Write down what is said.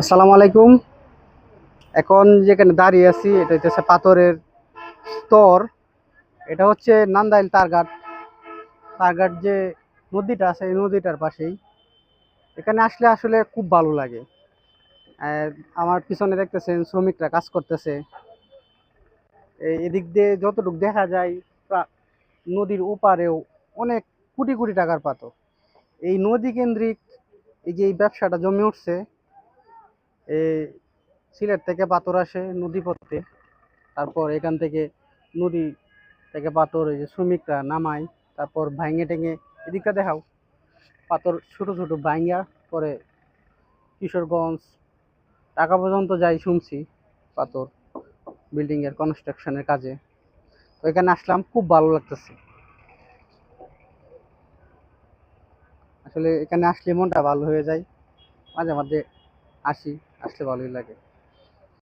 আসসালামু আলাইকুম। এখন যেখানে দাঁড়িয়ে আছি, এটা হচ্ছে পাথরের স্তর। এটা হচ্ছে নান্দাইল তারঘাট তারঘাট যে নদীটা আছে, এই নদীটার পাশেই। এখানে আসলে আসলে খুব ভালো লাগে। আমার পিছনে দেখতেছেন শ্রমিকরা কাজ করতেছে। এদিক দিয়ে যতটুকু দেখা যায় নদীর ওপারেও অনেক কোটি কোটি টাকার পাথর। এই নদী কেন্দ্রিক এই যে এই ব্যবসাটা জমে উঠছে, এই সিলেট থেকে পাথর আসে নদীপথে, তারপর এখান থেকে নদী থেকে পাথর, এই যে শ্রমিকরা নামায়, তারপর ভাঙে টেঙে, এদিকটা দেখাও। পাথর ছোট ছোট ভাঙ্গা পরে কিশোরগঞ্জ টাকা পর্যন্ত যাই শুনছি পাথর বিল্ডিং এর কনস্ট্রাকশনের কাজে। তো এখানে আসলাম, খুব ভালো লাগতেছে। আসলে এখানে আসলে মনটা ভালো হয়ে যায়। মাঝে মাঝে আসি আসলে ভালোই লাগে।